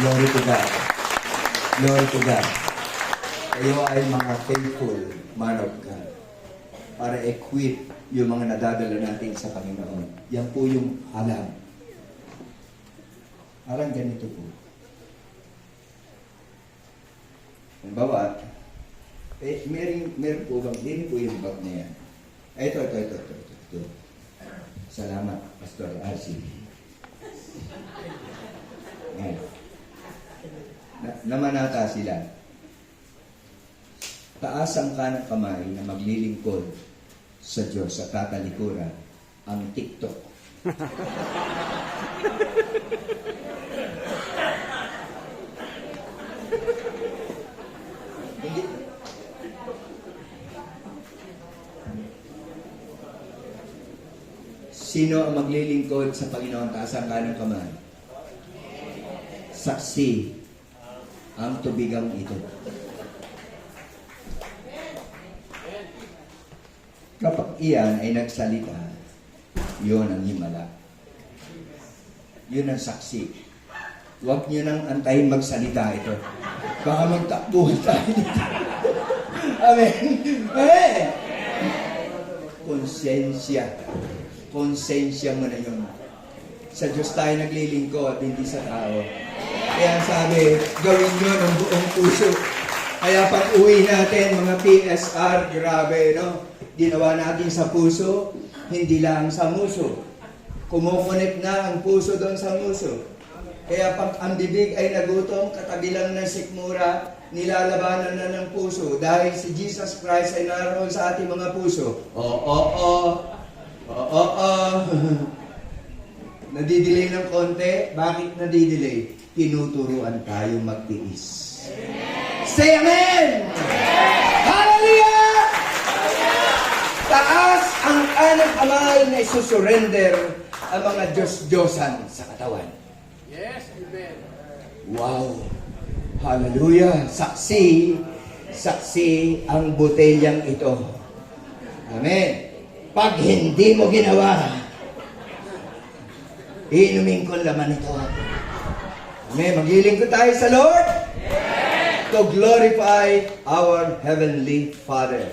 Glory to God. Glory to God. Kayo ay mga faithful man of God. Para equip yung mga nadadala natin sa Panginoon. Yan po yung alam. Parang ganito po. Halimbawa, eh, meron, meron po bang, din po yung bag na yan. Ito, ito, ito, ito, ito, ito. Salamat, Pastor RC. Ayan. Na, namanata sila. Taas ang kanang kamay na maglilingkod sa Diyos sa tatalikuran ang TikTok. Sino ang maglilingkod sa Panginoon taas ang kanang kamay? Saksi ang tubigang ito. Kapag iyan ay nagsalita, yun ang himala. Yun ang saksi. Huwag niyo nang antayin magsalita ito. Baka magtakbuhan tayo dito. Amen. Amen. Konsensya. Konsensya mo na yun. Sa Diyos tayo naglilingkod, hindi sa tao. Kaya sabi, gawin nyo ng buong puso. Kaya pag uwi natin, mga PSR, grabe, no? Ginawa natin sa puso, hindi lang sa muso. Kumukonect na ang puso doon sa muso. Kaya pag ang bibig ay nagutom, katabi lang ng sikmura, nilalabanan na ng puso. Dahil si Jesus Christ ay naroon sa ating mga puso. Oo, oo, oo, oo. Nadidelay ng konti. Bakit nadidelay? Tinuturuan tayo magtiis. Say Amen! Hallelujah! Taas ang kanang kamay na isusurrender ang mga Diyos-Diyosan sa katawan. Yes, amen. Wow! Hallelujah! Saksi, saksi ang botelyang ito. Amen. Pag hindi mo ginawa, inumin ko ang laman ito. Amen. Magiling ko tayo sa Lord to glorify our Heavenly Father.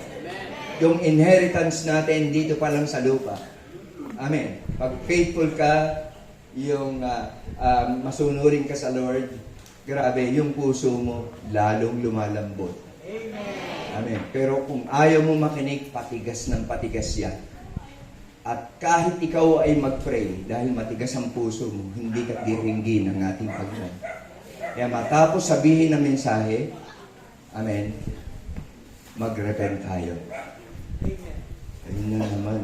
Yung inheritance natin dito pa lang sa lupa. Amen. Pag faithful ka, yung ah, ah, masunurin ka sa Lord, grabe, yung puso mo lalong lumalambot. Amen. Pero kung ayaw mo makinig, patigas ng patigas yan. At kahit ikaw ay mag-pray, dahil matigas ang puso mo, hindi ka diringgin ng ating Panginoon. Kaya matapos sabihin ng mensahe, Amen, mag-repent tayo. Ayun na naman.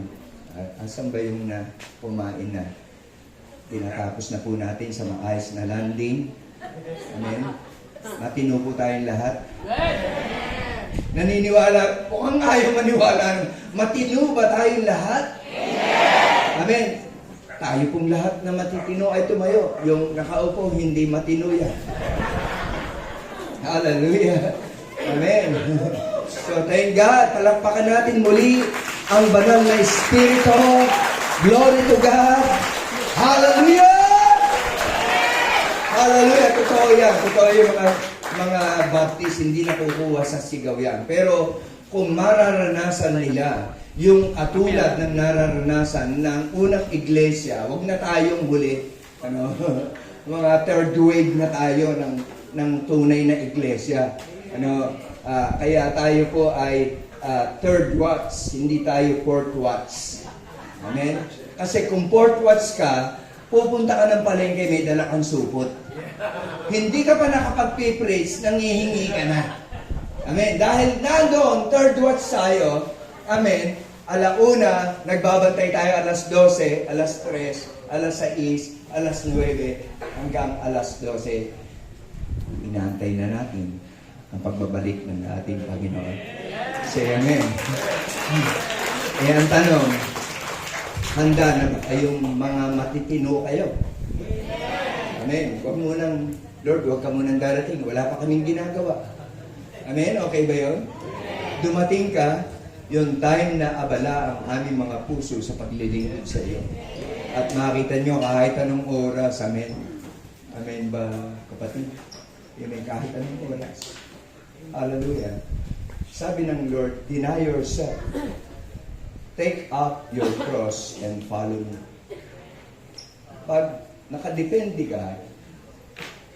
Asan ba yung na kumain na? Tinatapos na po natin sa maayos na landing. Amen. Matino po tayong lahat. Naniniwala, mukhang ayaw maniwala. Matino ba tayong lahat? Amen. Tayo pong lahat na matitino ay tumayo. Yung nakaupo, hindi matino yan. Hallelujah. Amen. So thank God. Palakpakan natin muli ang banal na Espiritu. Glory to God. Hallelujah! Hallelujah! Totoo yan. Totoo yung mga, mga baptist, hindi nakukuha sa sigaw yan. Pero kung mararanasan nila yung atulad ng nararanasan ng unang iglesia, wag na tayong huli. Ano, mga third wave na tayo ng, ng tunay na iglesia. Ano, ah, kaya tayo po ay ah, third watch, hindi tayo fourth watch. Amen? Kasi kung fourth watch ka, pupunta ka ng palengke, may dala kang supot. Hindi ka pa nakapag-praise, nangihingi ka na. Amen. Dahil nandoon, third watch tayo, amen, alauna, nagbabantay tayo alas 12, alas 3, alas 6, alas 9, hanggang alas 12. Inaantay na natin ang pagbabalik ng ating Panginoon. Say amen. Eh, ang tanong, handa na ba kayong mga matitino kayo? Amen. Huwag mo nang, Lord, huwag ka munang darating. Wala pa kaming ginagawa. Amen? Okay ba yun? Dumating ka, yung time na abala ang aming mga puso sa paglilingkod sa iyo. At makita nyo kahit anong oras, amen. Amen ba, kapatid? Amen, kahit anong oras. Hallelujah. Sabi ng Lord, deny yourself. Take up your cross and follow me. Pag nakadepende ka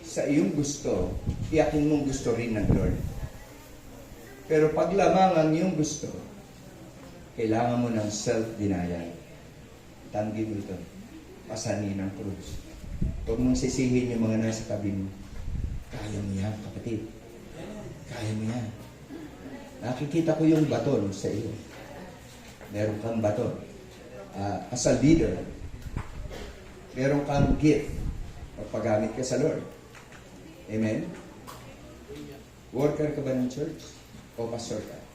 sa iyong gusto, iyakin mong gusto rin ng Lord. Pero pag lamang ang gusto, kailangan mo ng self-denial. Tanggi mo ito. Pasanin ng krus. Huwag mong sisihin yung mga nasa tabi mo. Kaya mo yan, kapatid. Kaya mo yan. Nakikita ko yung baton sa iyo. Meron kang baton. Ah, as a leader, meron kang gift. Magpagamit ka sa Lord. Amen? Worker ka ba ng church? O pastor ka?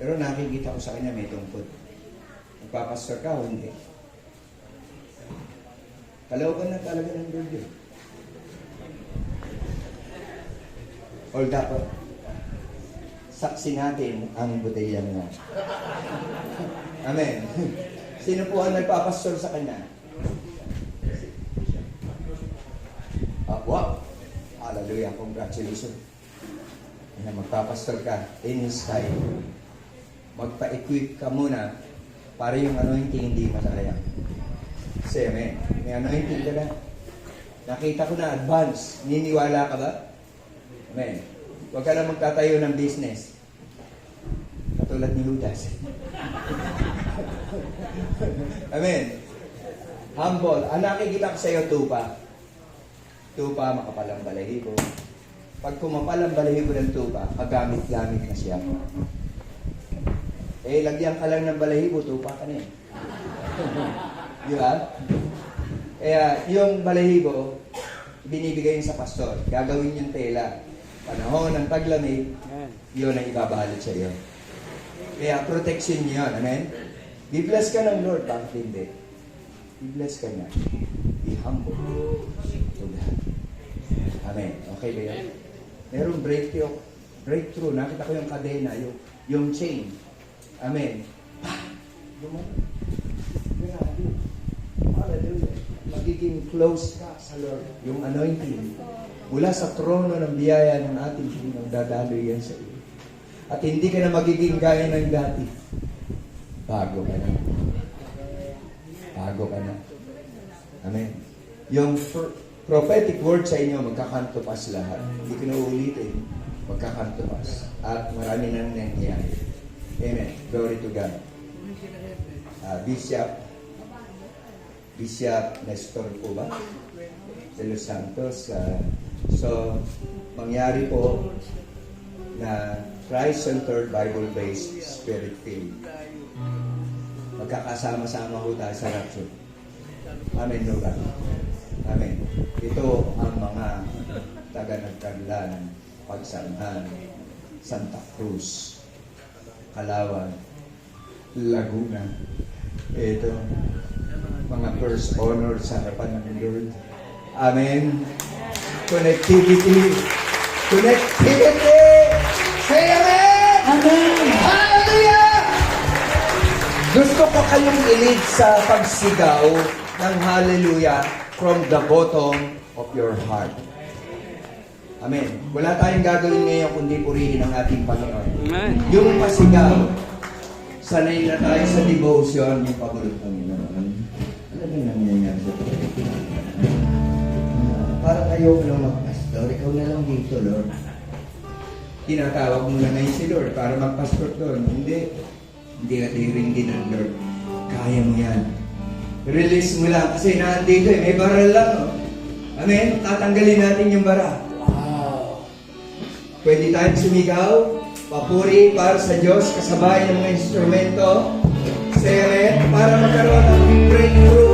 Pero nakikita ko sa kanya may tungkod. Magpapastor ka o hindi? Kalawakan na talaga ng Lord yun. Or dapat, saksi natin ang botella niya. Amen. Sino po ang nagpapastor sa kanya? Ah, wow. Hallelujah. Congratulations. Na magpapastor ka in His. Magpa-equip ka muna para yung anointing hindi masayang. Say amen. May anointing ka na. Nakita ko na advance. Niniwala ka ba? Amen. Huwag ka na magtatayo ng business. Katulad ni Judas. Amen. Humble. Ang nakikita ko sa iyo, tupa. Tupa, makapalang balahibo. Pag kumapal ang balahibo ng tupa, kagamit-gamit na siya. Eh, lagyan ka lang ng balahibo, tupa ka na eh. Di ba? Kaya, yung balahibo, binibigay yun sa pastor. Gagawin yung tela. Panahon ng taglamig, Amen. yun ang ibabalot sa iyo. Kaya protection niyo yun. Amen? Be blessed ka ng Lord. Bakit hindi? Be blessed ka niya. Be humble. Amen. Okay ba yan? Merong breakthrough. Breakthrough. Nakita ko yung kadena, yung, yung chain. Amen. Magiging close ka sa Lord. Yung anointing. Mula sa trono ng biyaya ng ating Panginoon, dadaloy yan sa iyo. At hindi ka na magiging gaya ng dati. Bago ka na. Bago ka na. Amen. Yung pro- prophetic word sa inyo, magkakantupas lahat. Hindi ko na uulitin. Magkakantupas. At marami nang nangyayari. Amen. Glory to God. Ah, Bishop, Bishop Nestor po ba? De Los Santos. ah, so, mangyari po na Christ-centered, Bible-based, Spirit-filled. Magkakasama-sama ho tayo sa rapture. Amen, Lord. Amen. Ito ang mga taga-nagkanlan, pagsanhan, Santa Cruz, Calawag, Laguna. Ito, mga first honor sa harapan ng Lord. Amen. Connectivity. Connectivity! Say amen! Amen. Hallelujah! Gusto ko kayong ilid sa pagsigaw ng hallelujah from the bottom of your heart. Amen. Wala tayong gagawin ngayon kundi purihin ang ating Panginoon. Amen. Yung pasigaw, sanay na tayo sa devotion, yung pagulot Panginoon. Ano ba nangyayari sa Parang ayaw mo lang magpastor, ikaw na lang dito, Lord. Tinatawag mo na ngayon si Lord para magpastor doon. Hindi. Hindi ka tiring din ng Lord. Kaya mo yan. Release mo lang kasi nandito eh. May baral lang. Oh. Amen? Tatanggalin natin yung bara. Pwede tayong sumigaw. Papuri para sa Diyos kasabay ng mga instrumento. Sere para magkaroon ng breakthrough.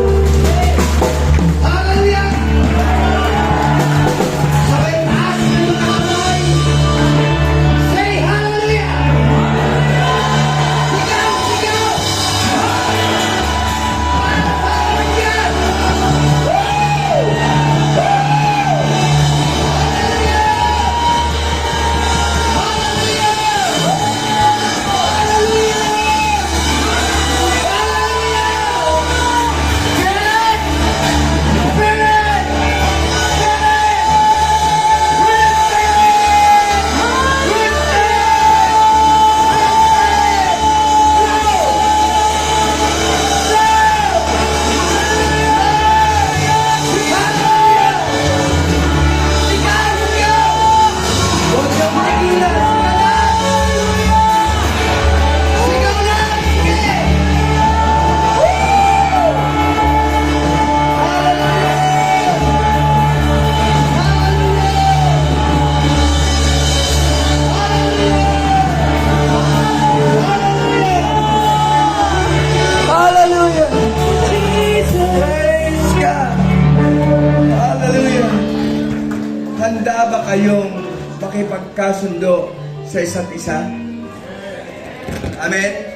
Makipagkasundo sa isa't isa? Amen?